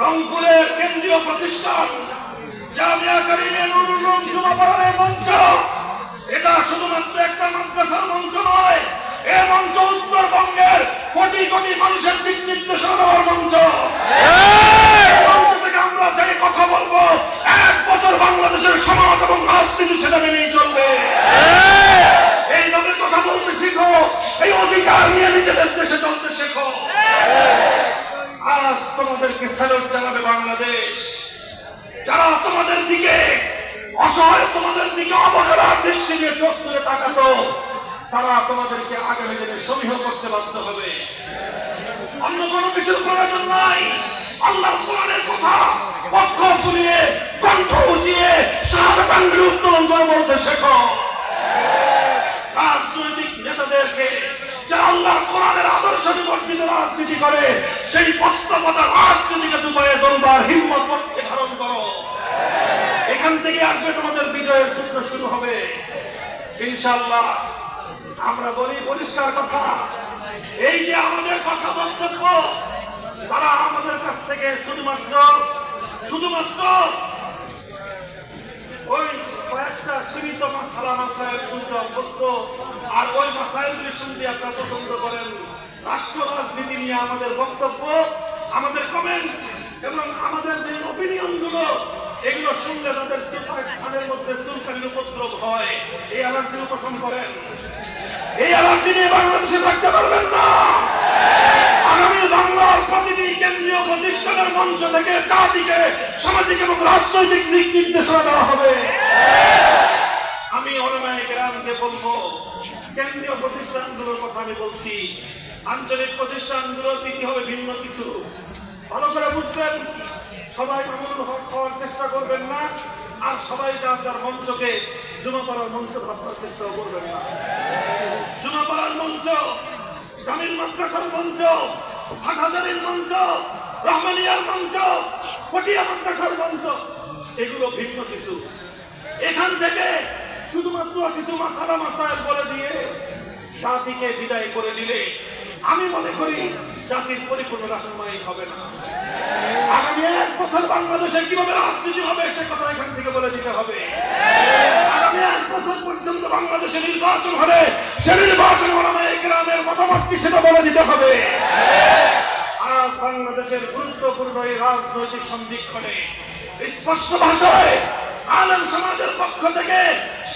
রংপুরের কেন্দ্রীয় প্রতিষ্ঠান জামিয়া কারিমের উলুম যুবপাড়ার মঞ্চ। এটা শুধুমাত্র একটা মাদ্রাসার তোমাদেরকে স্যালুট জানাবে বাংলাদেশ। যারা তোমাদের দিকে অসহায়, তোমাদের দিকে অবহেলার দৃষ্টি দিয়ে চোখ তুলে তাকাতো, তারা তোমাদেরকে আগামী দিনে সমীহ করতে বাধ্য হবে। অন্য কোনো কিছুর প্রয়োজন নাই। আল্লাহর কোরআনের কথা পক্ষ শুনিয়ে, কণ্ঠ উঠিয়ে শাহাদাতাঙ্গের উত্তোলন করে বলতে শেখো। রাজনৈতিক নেতাদেরকে যারা আল্লাহ কোরআনের আদর্শ বিবর্তিত রাজনীতি করে, সেই বাস্তবতা রাজনীতিকে দুবাইয়ে দলবার হিম্মত করতে ধারণ করো। এখান থেকে আসবে তোমাদের বিজয়ের সূত্র শুরু হবে। ইনশাল্লাহ আমরা বলি পরিষ্কার কথা। এই যে আমাদের কথা বক্তব্য, তারা আমাদের কাছ থেকে শুধুমাত্র শুধুমাত্র ওই কয়েকটা সীমিত মাসালা মাসাইল শুনতে অভ্যস্ত, আর ওই মাসাইলগুলি শুনতে আপনারা পছন্দ করেন। রাষ্ট্র রাজনীতি নিয়ে আমাদের বক্তব্য আমাদের কমেন্ট এবং আমাদের যে অপিনিয়নগুলো এগুলো শুনলে তাদের স্থানের মধ্যে উপদ্রব হয়। এই অ্যালার্জি উপশম করেন। এই অ্যালার্জি নিয়ে বাংলাদেশে থাকতে পারবেন না। আগামী বাংলার প্রতিটি কেন্দ্রীয় প্রতিষ্ঠানের মঞ্চ থেকে জাতিকে, সামাজিক এবং রাজনৈতিক দিক নির্দেশনা দেওয়া হবে। আমি অনমায় গ্রামকে বলব, কেন্দ্রীয় প্রতিষ্ঠানগুলোর কথা আমি বলছি। আঞ্চলিক প্রতিষ্ঠানগুলোর দিকে হবে ভিন্ন কিছু? ভালো করে বুঝবেন, সবাই হক হওয়ার চেষ্টা করবেন না। আর সবাই যার যার মঞ্চকে জমা মঞ্চ ভাববার চেষ্টা করবেন না। জুমাপাড়ার মঞ্চ, জামিল মাদ্রাসার মঞ্চ হাটহাজারির মঞ্চ, রহমানিয়ার মঞ্চ পটিয়া মাদ্রাসার মঞ্চ, এগুলো ভিন্ন কিছু। এখান থেকে শুধুমাত্র কিছু মাসালা মাসায় বলে দিয়ে জাতিকে বিদায় করে দিলে, আমি মনে করি জাতির পরিপূর্ণ রাসনমায়িক হবে না। আগামী এক বছর বাংলাদেশে কীভাবে রাজনীতি হবে, সে কথা এখান থেকে বলে দিতে হবে। বছর পর্যন্ত বাংলাদেশে নির্বাচন সে নির্বাচন গ্রামের মতামত কি সেটা বলে দিতে হবে। আজ বাংলাদেশের গুরুত্বপূর্ণ এই রাজনৈতিক স্পষ্ট ভাষায় আলম সমাজের পক্ষ থেকে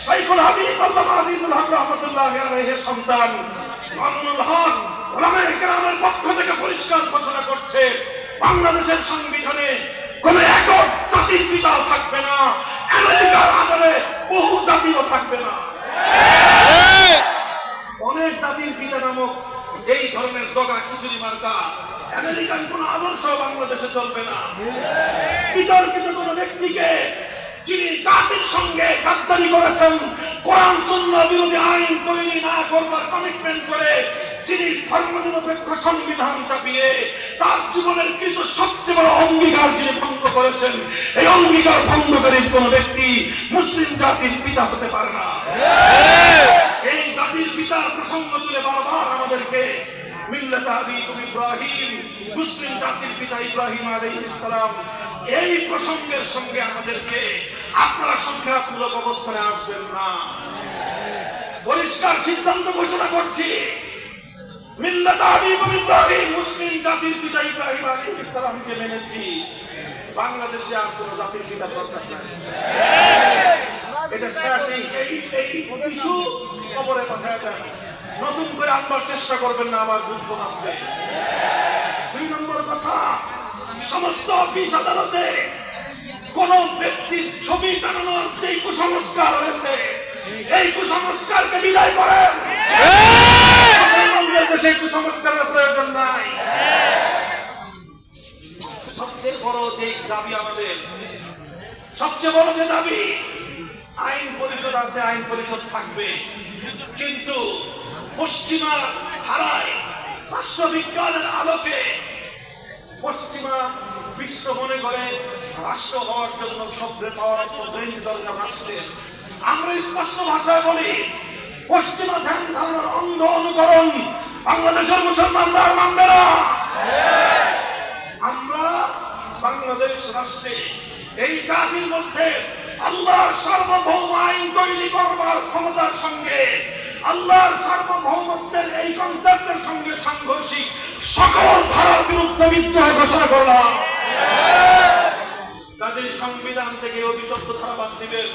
সাইকুল হাবিব আল্লাহ হক রহমতুল্লাহ সন্তান মামুনুল ওলামায়ে গ্রামের পক্ষ থেকে পরিষ্কার ঘোষণা করছে, বাংলাদেশের সংবিধানে জাতিও থাকবে না। অনেক জাতির পিতা নামক যেই ধরনের জগা খিচুড়ি মার্কা আমেরিকান কোন আদর্শ বাংলাদেশে চলবে না। বিতর্কিত কোন ব্যক্তিকে যিনি জাতির সঙ্গে গাদ্দারি করেছেন কোরআন শূন্য বিরোধী আইন তৈরি না করবার কমিটমেন্ট করে যিনি ধর্মনিরপেক্ষ সংবিধান চাপিয়ে তার জীবনের কিন্তু সবচেয়ে বড় অঙ্গীকার যিনি ভঙ্গ করেছেন, এই অঙ্গীকার ভঙ্গকারী কোন ব্যক্তি মুসলিম জাতির পিতা হতে পারে না। এই জাতির পিতার প্রসঙ্গ তুলে বারবার আমাদেরকে আপনারা সংখ্যামূলক আসবেন না। পরিষ্কার সিদ্ধান্ত ঘোষণা করছি মিল্লাত মুসলিম জাতির পিতা বাংলাদেশে জাতির এটা নতুন করে আনবার চেষ্টা করবেন না, আবার বুঝব আসবে দুই নম্বর কথা, সমস্ত অফিস আদালতে কোন ব্যক্তির ছবি টানানোর যে কুসংস্কার হয়েছে, এই কুসংস্কারকে বিদায় করেন। দেশে এই কুসংস্কারের প্রয়োজন নাই। সবচেয়ে বড় যে দাবি আমাদের, সবচেয়ে বড় যে দাবি, আইন পরিষদ আছে, আইন পরিষদ থাকবে। কিন্তু পশ্চিমা ধারায় রাষ্ট্রবিজ্ঞানের আলোকে পশ্চিমা বিশ্ব মনে করে রাষ্ট্র হওয়ার জন্য সভ্যে পাওয়ার ব্রেন দরকার রাষ্ট্রের। আমরা স্পষ্ট ভাষায় বলি, পশ্চিমা ধ্যান ধারণার অন্ধ অনুকরণ বাংলাদেশের মুসলমানরা মানবে না। আমরা বাংলা রাষ্ট্রে এই জাতির মধ্যে আল্লাহর সার্বভৌম আইন তৈরি করবার ক্ষমতার সঙ্গে, আল্লাহর সার্বভৌমত্বের এই কনসেপ্টের সঙ্গে সাংঘর্ষিক সকল ধারার বিরুদ্ধে বিদ্রোহ ঘোষণা করলাম। কাজেই সংবিধান থেকে অভিশপ্ত ধারা বাদ দিবেন।